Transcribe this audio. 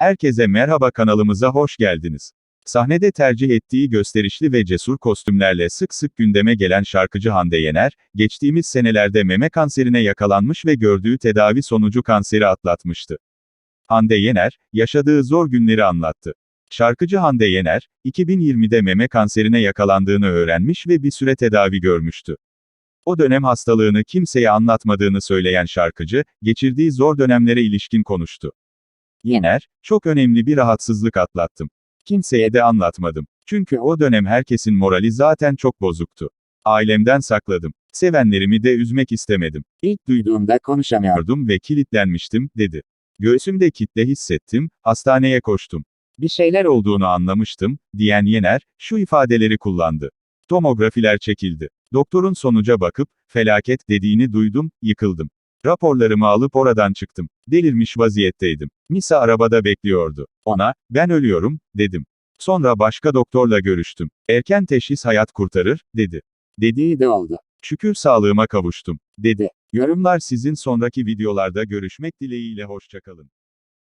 Herkese merhaba kanalımıza hoş geldiniz. Sahnede tercih ettiği gösterişli ve cesur kostümlerle sık sık gündeme gelen şarkıcı Hande Yener, geçtiğimiz senelerde meme kanserine yakalanmış ve gördüğü tedavi sonucu kanseri atlatmıştı. Hande Yener, yaşadığı zor günleri anlattı. Şarkıcı Hande Yener, 2020'de meme kanserine yakalandığını öğrenmiş ve bir süre tedavi görmüştü. O dönem hastalığını kimseye anlatmadığını söyleyen şarkıcı, geçirdiği zor dönemlere ilişkin konuştu. Yener, çok önemli bir rahatsızlık atlattım. Kimseye de anlatmadım. Çünkü o dönem herkesin morali zaten çok bozuktu. Ailemden sakladım. Sevenlerimi de üzmek istemedim. İlk duyduğumda konuşamıyordum ve kilitlenmiştim, dedi. Göğsümde kitle hissettim, hastaneye koştum. Bir şeyler olduğunu anlamıştım, diyen Yener, şu ifadeleri kullandı. Tomografiler çekildi. Doktorun sonuca bakıp, felaket dediğini duydum, yıkıldım. Raporlarımı alıp oradan çıktım. Delirmiş vaziyetteydim. Misa arabada bekliyordu. Ona, ben ölüyorum, dedim. Sonra başka doktorla görüştüm. Erken teşhis hayat kurtarır, dedi. Dediği de oldu. Şükür sağlığıma kavuştum, dedi. Yorumlar sizin sonraki videolarda görüşmek dileğiyle hoşçakalın.